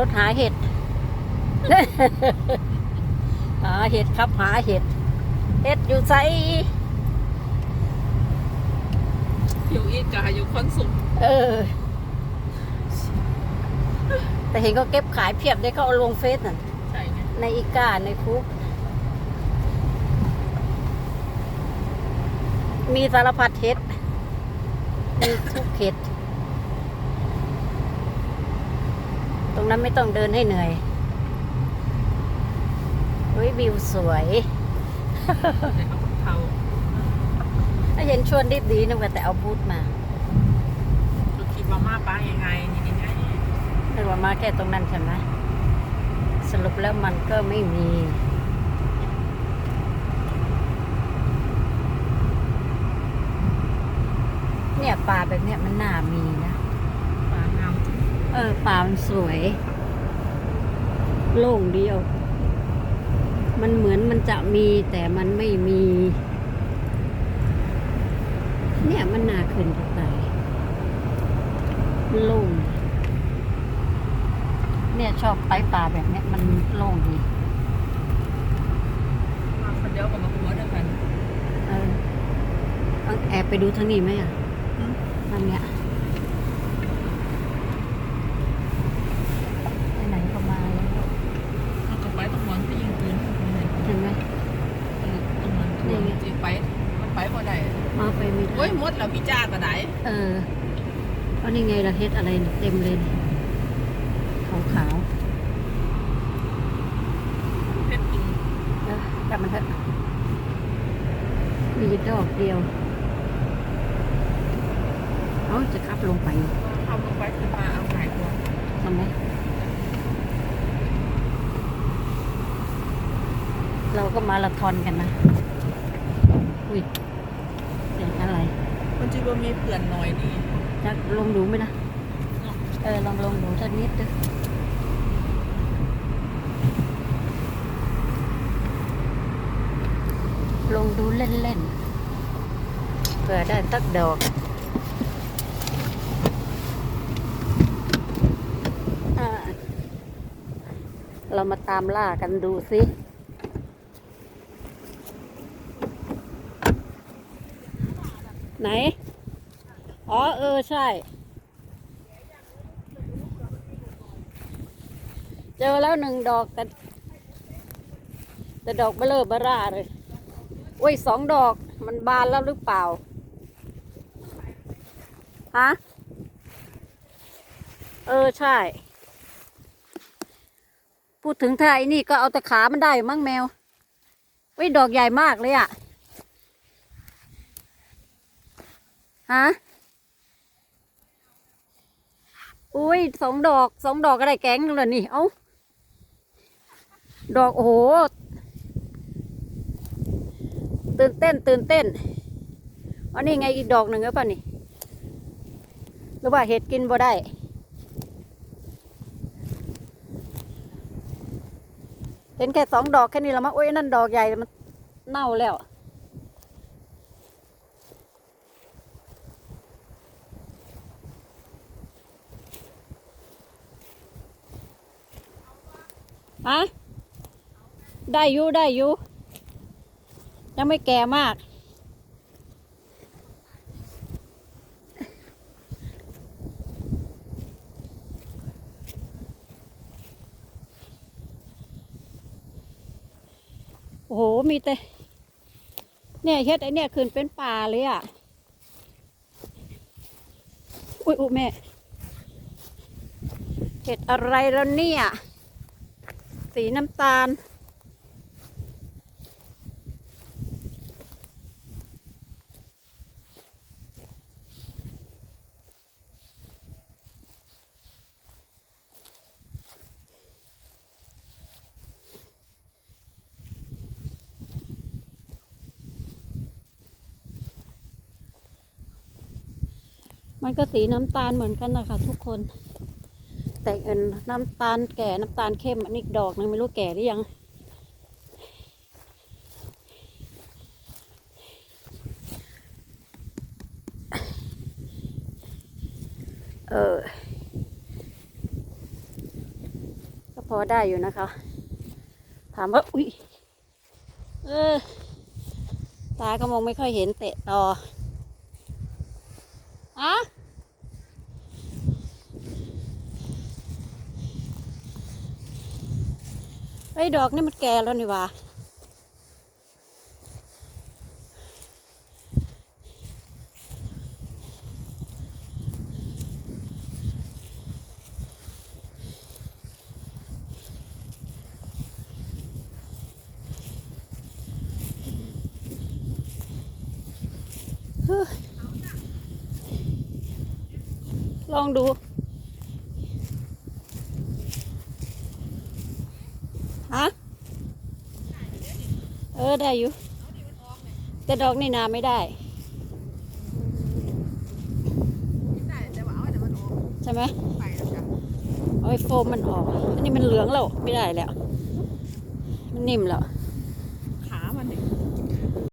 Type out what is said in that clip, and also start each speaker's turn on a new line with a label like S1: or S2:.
S1: รถหาเห็ด หาเห็ดครับหาเห็ด เห็ดอยู่ไซ
S2: อยู่อีกาอยู่คอนสุม
S1: เออ แต่เห็นเขาเก็บขายเพียบได้เขาเอาลงเฟซน่ะ
S2: ใช่ไง
S1: ในอีกาในคุก มีสารพัดเห็ด มีทุกเห็ด ตรงนั้นไม่ต้องเดินให้เหนื่อยเฮ้ยวิวสวย
S2: เดี๋ยวเอาเขา
S1: ถ้าเห็นชวนรีบดีนึกว่าแต่เอาบูธมา
S2: คือคิดว่ามาป้ายังไงนี่นี่ไง
S1: นึกว่ามาแค่ตรงนั้นใช่ไหมสรุปแล้วมันก็ไม่มีเนี่ยป่าแบบเนี้ยมันน่ามีนะ
S2: ป้างามจัง
S1: เออป่ามันสวย โล่งเดียว มันเหมือนมันจะมีแต่มันไม่มี เนี่ยมันน่าขึ้นจะตายมันโล่งเนี่ยชอบไปป่าแบบเนี้ยมันโล่งดี
S2: มาคนเดียวกับมาหัวเดียวกัน
S1: เออเอาแอบไปดูทางนี้ไหมอะ
S2: อืม
S1: มันเนี้ยไปไหนก็มาแล้ว
S2: เอากลับไปต้องหวังที่ยิงปืนไปไหน
S1: เห็นไหม
S2: เออต้องหวังที่ยิงจริงไปมันไปบ่ได้
S1: มาไปไม่ได้
S2: โอ้ยหมดแล้วพี่จ้าก็ได้
S1: เออเอานี่ไงละเฮ็ดอะไรเนี่ยเต็มเลยเนี่ยขาวขาว
S2: เพชรจริง
S1: ๆเออกลับมันเถอะมีดอกเดียวเอาจะขับลงไป
S2: เอาลงไปขึ้นมาเอาหายตัว
S1: ทำไหมเราก็มาราธอนกันนะ อุ้ยเสียงอะไร
S2: มัน จะว่ามีเพื่อนน้อยนี่
S1: จะลงดูไหมนะเออลองลงดูสักนิดดูลงดูเล่นๆเผื่อได้สักดอกอ่าเรามาตามล่ากันดูสิ ไหน อ๋อ เออ ใช่ เจอแล้วหนึ่งดอกแต่แต่ดอกเบลอเบร่าเลยโอ้ยสองดอกมันบานแล้วหรือเปล่า ฮะ เออ ใช่ พูดถึงถ้าไอ้นี่ก็เอาต่ขามันได้มั้งแมวเว้ดอกใหญ่มากเลยอะ ฮะอุ้ยสองดอกสองดอกก็ได้แกงนึงเลยนี่ เอ้าดอก โอ้โห ตื่นเต้น ตื่นเต้นอันนี้ไงอีกดอกหนึ่งหรือเปล่านี่ หรือว่าเห็ดกินบ่ได้เห็นแค่สองดอกแค่นี้ละมั้งโอ้ยนั่นดอกใหญ่มันเน่าแล้ว ฮะได้อยู่ได้อยู่ยังไม่แก่มาก โอ้โห มีแต่ เนี่ยเฮ็ดไอเนี่ยขึ้นเป็นป่าเลยอะ อุ้ยอุ้ยแม่ เห็ดอะไรแล้วเนี่ย สีน้ำตาล มันก็สีน้ำตาลเหมือนกันนะคะทุกคน แต่เอ็นน้ำตาลแก่น้ำตาลเข้มอันนี้ดอกนึงไม่รู้แก่หรือยัง เออ ก็พอได้อยู่นะคะ ถามว่า อุ้ยเออ ตาก็มองไม่ค่อยเห็นเตะต่ออะ อ้ดอกนี่มันแก่แล้วนี่ว่าลองดู ฮะเออได้อยู่ แต่ดอกนี่นาไม่ได้ใช่ไหม
S2: ไปแล้วจ้ะ
S1: เอาไอ้โฟมมันออก อันนี้มันเหลืองแล้ว ไม่ได้แล้ว มันนิ่มแล้ว